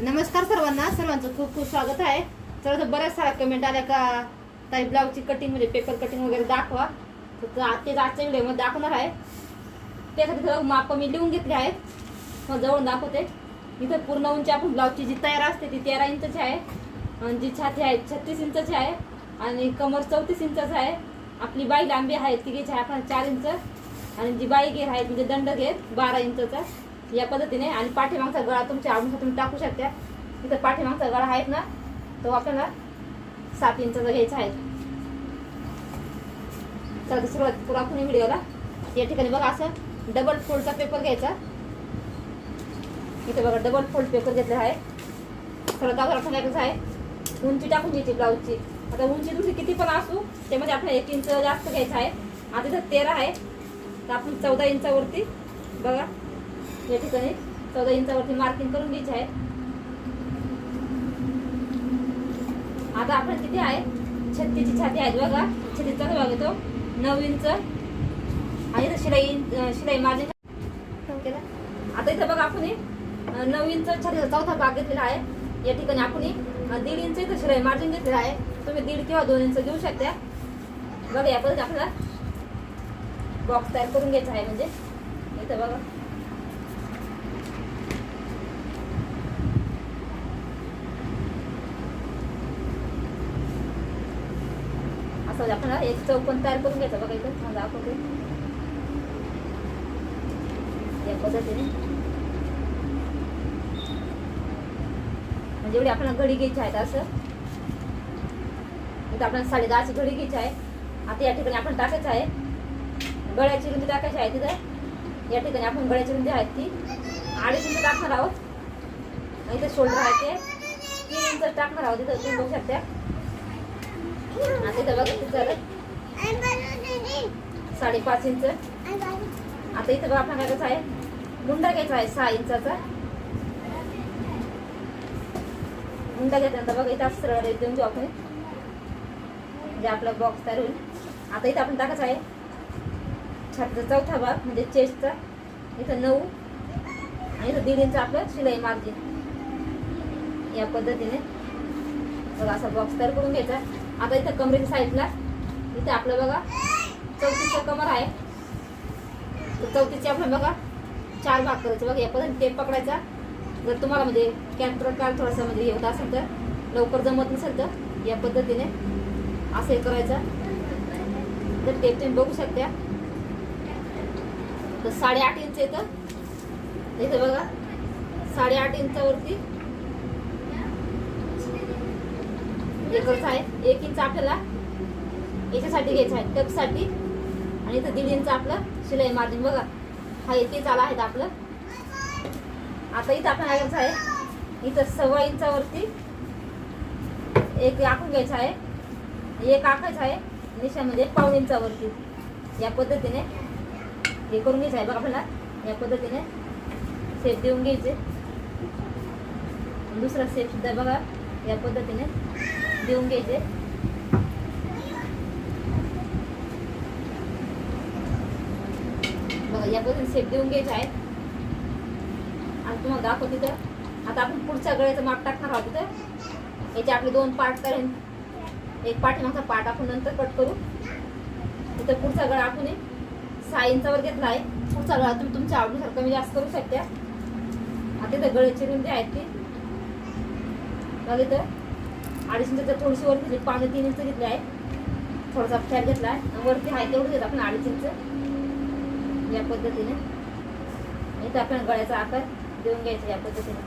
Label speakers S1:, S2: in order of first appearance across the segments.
S1: नमस्कार सर्वांना. सर्वांचं खूप खूप स्वागत आहे. तर बऱ्याच साऱ्या कमेंट आल्या का? ताई ब्लाऊजची कटिंग म्हणजे पेपर कटिंग वगैरे दाखवा. तर ते आजच्या व्हिडिओमध्ये दाखवणार आहे. त्यासाठी थोडं माप मी लिहून घेतले आहेत. हो, मग जवळ दाखवते. इथं पूर्ण उंची आपण ब्लाऊजची जी तयार असते ती तेरा इंचची आहे. आणि जी छाती आहे छत्तीस इंचची आहे. आणि कमर चौतीस इंचच आहे. आपली बाई लांबी आहे ती आहे आपण चार इंच. आणि जी बाई घेर आहे म्हणजे दंड घेर बारा इंचचा. या पद्धतीने आणि पाठीमागचा गळा तुमच्या आवडीचा तुम्ही टाकू शकता. इथं पाठीमागचा गळा आहेत ना तो आपल्याला सात इंचाचा घ्यायचा आहे. चला तर सुरुवात करू आपण व्हिडिओला. या ठिकाणी बघा असं डबल फोल्डचा पेपर घ्यायचा. इथे बघा डबल फोल्ड पेपर घेतलेला आहे. थोडं दाखवा टाकायचं आहे. उंची टाकून घ्यायची ब्लाऊजची आता उंची तुमची किती पण असू त्यामध्ये आपल्याला एक इंच जास्त घ्यायचं आहे. आता इथं तेरा आहे. तर आपण चौदा इंचावरती बघा. या ठिकाणी चौदा इंचावरती मार्किंग करून घ्यायची आहे. आता आपण किती आहे? छत्तीची छाती आहे बघा. छत्तीचा भाग येतो नऊ इंच आणि इथं शिलाई शिलाई मार्जिन केला. आता इथं बघा आपण नऊ इंच छातीचा चौथा भाग घेतलेला आहे. या ठिकाणी आपण दीड इंच इथं शिलाई मार्जिन घेतलेलं आहे. तुम्ही दीड किंवा दोन इंच घेऊ शकता. बघा या पद्धतीने आपल्याला बॉक्स तयार करून घ्यायचा आहे म्हणजे. इथं बघा. असं म्हणजे आपण एक चौकोन तयार करून घ्यायचं बघा इथं थांबा दाखवते या पद्धतीने. म्हणजे एवढी आपल्याला घडी घ्यायची आहे असं. इथं आपल्याला साडे दहाची घडी घ्यायची आहे. आता या ठिकाणी आपण टाकायचं आहे. गळ्याची रुंदी टाकायची आहे तिथं. या ठिकाणी आपण गळ्याची रुंदी आहे ती. अडीच इंच टाकणार आहोत. आणि इथं शोल्डर आहे ते. तीन इंच टाकणार आहोत इथं तुम्ही बघू शकता आता इथं बघा किती झालं? साडेपाच इंच. आता इथं बघा आपल्याला काय आहे. मुंडा घ्यायचा आहे सहा इंचाचा. मुंडा घेतल्यानंतर बघा इथं सरळ रेट देऊन देऊ आपण. म्हणजे आपला बॉक्स तयार होईल. आता इथं आपण टाकायचा आहे. छातीचा चौथा भाग म्हणजे चेस्टचा इथं नऊ. आणि इथं दीड इंच आपलं शिलाई मार्जिन. या पद्धतीने. बघा असा बॉक्स तयार करून घ्यायचा. आता इथं कमरेच्या साईडला इथं आपलं बघा. चौतीसचा कमर आहे. तर चौतीसचे आपण बघा. चार भाग करायचे. बघा या पद्धतीने टेप पकडायचा. जर तुम्हाला म्हणजे कॅन्टर काल थोडासा म्हणजे हे होत असेल तर लवकर जमत नसेल तर या पद्धतीने असं हे करायचं. तर टेप तुम्ही बघू शकता. तर साडेआठ इंच येतं इथं. बघा. साडेआठ इंचावरती हे आहे. एक इंच आपल्याला याच्यासाठी घ्यायचं आहे. टपसाठी आणि इथं दीड इंच आपलं शिलाई मार्जिन. बघा हा तेच आला आहे आपलं. आता इथं आपण घ्यायचं आहे. इथं सव्वा इंचावरती एक आखून घ्यायचं आहे. एक आखायचं आहे. निशामध्ये पाऊण इंचावरती. या पद्धतीने हे करून घ्यायचं आहे बघा आपल्याला. या पद्धतीने सेप देऊन घ्यायचे. दुसरा सेप सुद्धा बघा. या पद्धतीने देऊन घ्यायचे. बघा या पद्धतीने सेप देऊन घ्यायचे आहेत. आणि तुम्हाला दाखवते तिथं आता आपण पुढच्या गळ्याचं माप टाकणार आहोत तिथं याचे आपले दोन पार्ट करेन. एक पाठीमागचा पार्ट आपण नंतर कट करू. तिथं पुढचा गळा आपण सहा इंचावर घेतला आहे. पुढचा गळा तुम्ही तुमच्या आवडीनुसार कमी जास्त करू शकता. आता तिथं गळ्याची रुंदी आहेत ती. बघितलं अडीच इंच थोडीशी वर घेतली पावणे तीन इंच घेतली आहे. थोडासा फॅर घेतला आहे. वरती आहे तेवढं घेत आपण अडीच इंच. या पद्धतीने. इथं आपण गळ्याचा आकार देऊन घ्यायचा या पद्धतीने.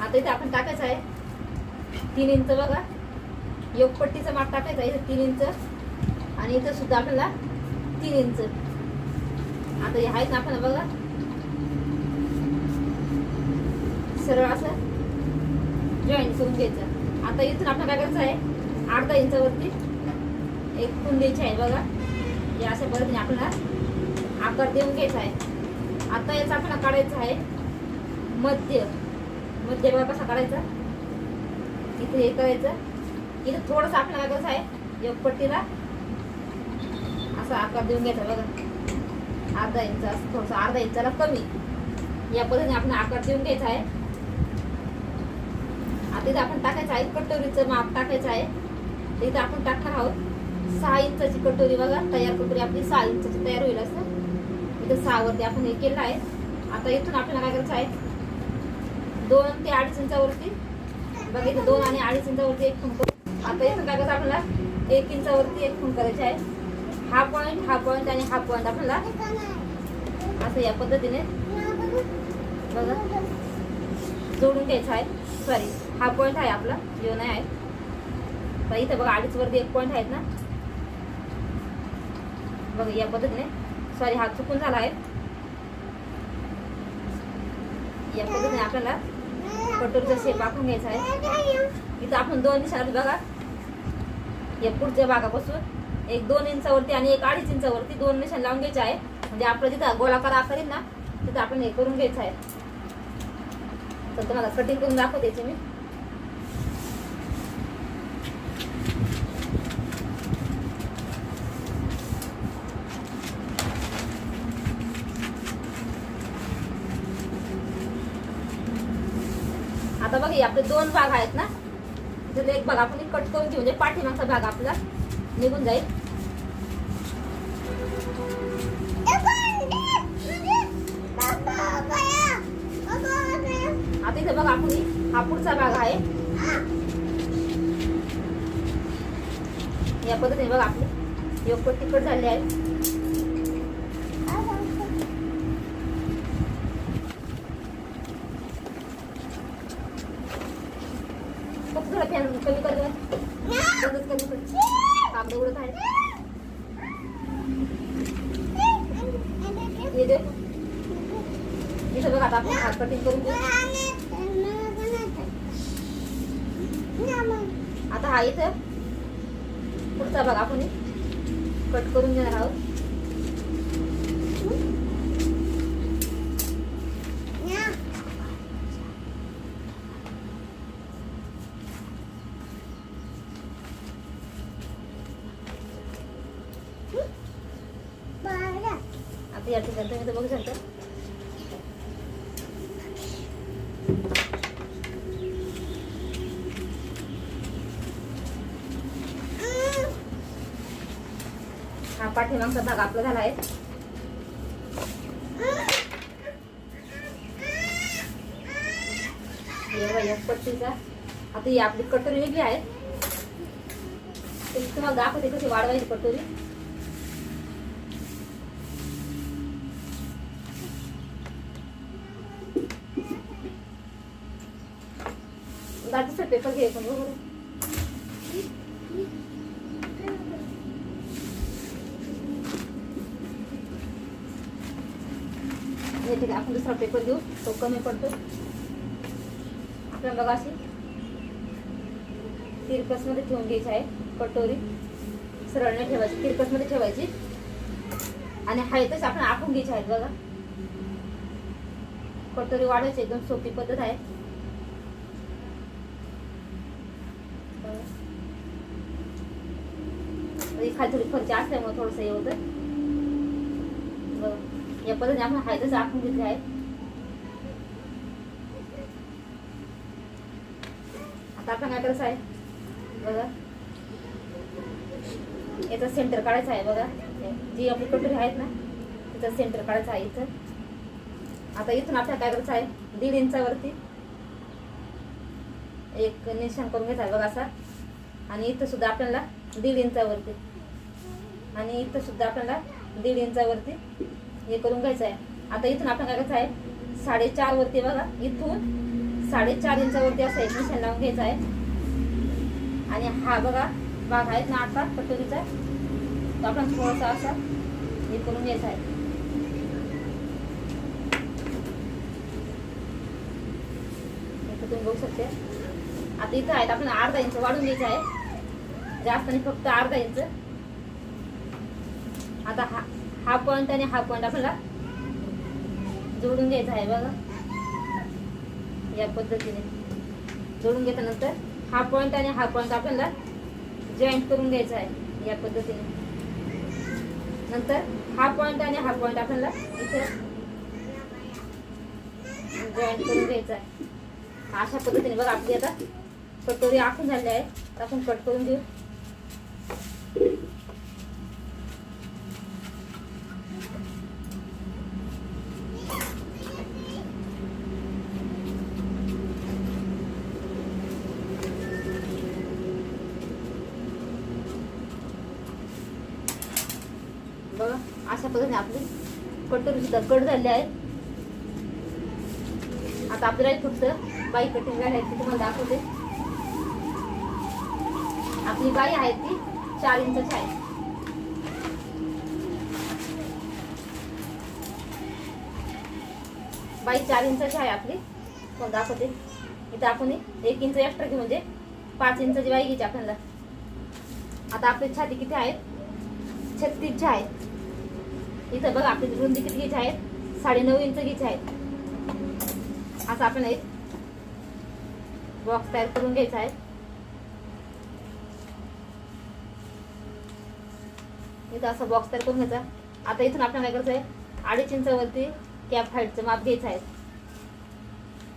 S1: आता इथे आपण टाकायचं आहे. तीन इंच बघा. योगपट्टीचं माप टाकायचं आहे इथं तीन इंच. आणि इथं सुद्धा आपल्याला तीन इंच. आता हे आहेत ना आपण बघा. सरळ असं. जॉईंट करून घ्यायचं. आता इथून आपल्याला काय करायचं आहे. अर्धा इंचावरती एक खून द्यायची आहे बघा. या अशा पद्धतीने आपल्याला आकार देऊन घ्यायचा आहे. आता याचा आपल्याला काढायचा आहे मध्य. मध्य बघा कसा काढायचा? इथे हे करायचं. इथं थोडंसं आपल्याला काय करायचं आहे एक पट्टीला असा आकार देऊन घ्यायचा बघा. अर्धा इंच असं थोडंसं अर्धा इंचाला कमी. या पद्धतीने आपण आकार देऊन घ्यायचा आहे. आता इथं आपण टाकायचं आहे कटोरीचं माप टाकायचं आहे. इथं आपण टाकणार आहोत सहा इंचाची कटोरी बघा तयार कटोरी आपली सहा इंचाची तयार होईल असं. इथं सहावरती आपण हे केलं आहे. आता इथून आपल्याला काय करायचं आहे? दोन ते अडीच इंचावरती. बघा इथं दोन आणि अडीच इंचावरती एक फुंक आता इथं काय करायचं आपल्याला? एक इंचावरती एक फुंक करायचे आहे. हा पॉईंट हा पॉईंट आणि हा पॉईंट आपल्याला असं या पद्धतीने बघा. जोडून घ्यायचं आहे. सॉरी हा पॉईंट आहे आपला जो नाही आहे तर इथं बघा अडीच वरती एक पॉईंट आहेत ना. बघा या पद्धतीने. सॉरी हा चुकून झाला आहे. या पद्धतीने आपल्याला कटोरीचा शेप आखून घ्यायचा आहे. इथं आपण दोन दिशा बघा. या पुढच्या भागापासून एक दोन इंचावरती आणि एक अडीच इंचावरती दोन निशाण लावून घ्यायचे आहे. म्हणजे आपलं जिथं गोलाकार आकार ना तिथं आपण हे करून घ्यायचं आहे. तर तुम्हाला कटिंग करून दाखवते मी. बघ हे आपले दोन भाग आहेत ना. त्याच्यातला एक भाग आपण कट करून घेऊ म्हणजे पाठीमागचा भाग आपला. निघून जाईल. आता इथे बघा आपण ही- हा पुढचा भाग आहे. या पद्धतीने बघ आपली. योग तिकट झाले आहे फक्त थोडं फॅन कमी कर गं. बंदच कमी कर कागद उडत आहे हे दे। इथं बघा आता आपण हात कटिंग करून देऊ आता हा इथं। पुढचा भाग आपण कट करून घेणार आहोत आता या ठिकाणी तुम्ही इथं बघू शकता. हा पाठीमागचा भाग आपला झाला आहे. पट्टीचा. आता ही आपली कटोरी वेगळी आहे. तुम्हाला दाखवते कशी वाढवायची कटोरी दादीचा पेपर घे पण बरोबर ठीक आहे आपण दुसरा पेपर देऊ तो कमी पडतो. आपल्याला बघा अशी. तिरकसमध्ये ठेवून घ्यायची आहे कटोरी. सरळ नाही ठेवायची तिरकसमध्ये ठेवायची. आणि हायतच आपण आखून घ्यायची आहेत बघा. कटोरी वाढवायची एकदम सोपी पद्धत आहे बघा. म्हणजे म्हणजे खाली थोडी फरची असल्यामुळे थोडंसं हे होतं. बघा. या पद्धतीने आपण हायतच आखून घेतले आहे. आता आपण काय करायचं आहे? बघा. याचा सेंटर काढायचा आहे बघा. जी आपली कटोरी आहेत ना त्याचा सेंटर काढायचा आहे इथं. आता इथून आपल्याला काय करायचं आहे? दीड इंचावरती एक निशाण करून घ्यायचा आहे बघा असा आणि इथं सुद्धा आपल्याला दीड इंचावरती. आणि इथं सुद्धा आपल्याला दीड इंचावरती हे करून घ्यायचं आहे. आता इथून आपण काय करायचं आहे? साडेचार वरती बघा इथून साडेचार इंचावरती असं एक निशाण लावून घ्यायचं आहे. आणि हा बघा भाग आहे ना आता कटोरीचा तो आपण थोडासा असा हे करून घ्यायचा आहे. इथं तुम्ही बघू शकते. आता इथं आहेत. आपण अर्धा इंच वाढून घ्यायचं आहे. जास्त नाही फक्त अर्धा इंच. आता हा हा पॉइंट आणि हा पॉइंट आपल्याला जोडून घ्यायचा आहे बघा. या पद्धतीने. जोडून घेतल्यानंतर हा पॉइंट आणि हा पॉइंट आपल्याला जॉईंट करून घ्यायचा आहे. या पद्धतीने. नंतर हा पॉइंट आणि हा पॉइंट आपल्याला इथे जॉईंट करून घ्यायचा आहे. अशा पद्धतीने बघा आपली आता कटोरी आखून झाली आहे. आपण कट करून देऊ बघा अशा पद्धतीने आपली कटोरी सुद्धा कट झाली आहे. आता आपल्याला फक्त बाई कटिंग आहे तुम्हाला दाखवते. आपली बाई आहे ती चार इंच आहे. बाई चार इंचाची आहे आपली. मग दाखवते. इथं आपण एक इंच एक्स्ट्रा घेऊ म्हणजे पाच इंचाची बाई घ्यायची आपल्याला. आता आपली छाती किती आहेत छत्तीसची आहेत इथं बघा आपली रुंदी किती घ्यायची आहेत साडे नऊ इंच घ्यायची आहेत असं आपण एक बॉक्स तयार करून घ्यायचा आहे. इथं असा बॉक्स तयार करून घ्यायचा. आता इथून आपल्याला काय करायचं आहे अडीच इंचावरती कॅप हाईटचं माप घ्यायचं आहे.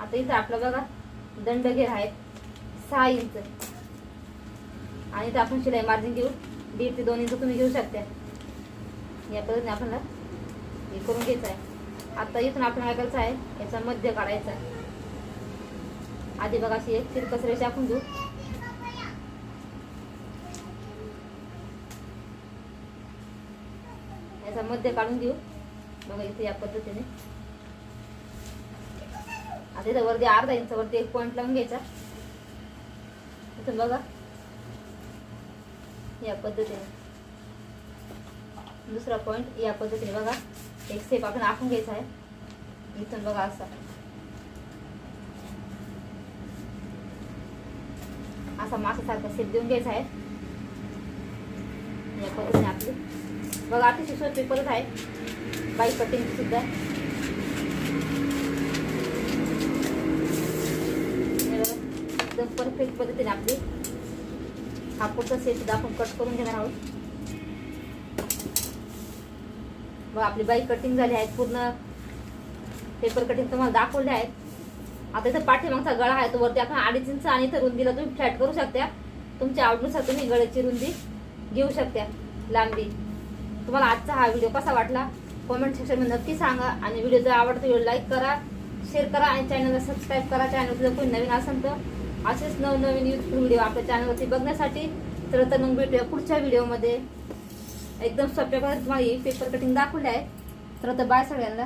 S1: आता इथं आपलं बघा दंड घेर आहेत सहा इंच. आणि इथं आपण शिलाई मार्जिन घेऊ. दीड ते दोन इंच तुम्ही घेऊ शकता. या पद्धतीने आपल्याला हे करून घ्यायचं आहे. आता इथून आपल्याला काय करायचं आहे? याचा मध्य काढायचा आहे. आधी बघा अशी एक तिरकस रेषा आपण घेऊ. याचा मध्य काढून देऊ. बघा इथे या पद्धतीने. आता इथं वरती अर्धा इंच वरती एक पॉईंट लावून घ्यायचा. इथून बघा. या पद्धतीने. दुसरा पॉईंट या पद्धतीने बघा. एक स्टेप आपण आखून घ्यायचा आहे. इथून बघा असा. असा मासासारखा शेप देऊन घ्यायचा आहे. या पद्धतीने आपली. बघा अतिशय सोपी पद्धत आहे. बाई कटिंग सुद्धा. एकदम परफेक्ट पद्धतीने आपली हा पुढचा सेट सुद्धा आपण कट करून घेणार आहोत. बघा आपली बाई कटिंग झाली आहे पूर्ण पेपर कटिंग तुम्हाला दाखवले आहेत. आता इथं पाठीमागचा गळा आहे तो वरती आपण अडीच इंच आणि इथं रुंदीला तुम्ही फ्लॅट करू शकता. तुमच्या आवडीनुसार तुम्ही गळ्याची रुंदी घेऊ शकता लांबी. तुम्हाला आजचा हा व्हिडिओ कसा वाटला? कॉमेंट सेक्शनमध्ये नक्की सांगा. आणि व्हिडिओ जर आवडतो व्हिडिओ लाईक करा शेअर करा आणि चॅनलला सबस्क्राईब करा. चॅनल जर कोणी नवीन असेल तर असेच नवनवीन यूजफुल व्हिडिओ आपल्या चॅनलवरती बघण्यासाठी. तर तर मग भेटूया पुढच्या व्हिडिओमध्ये एकदम सोप्या पद्धतीने तुम्हाला पेपर कटिंग दाखवले आहे. तर आता बाय सगळ्यांना.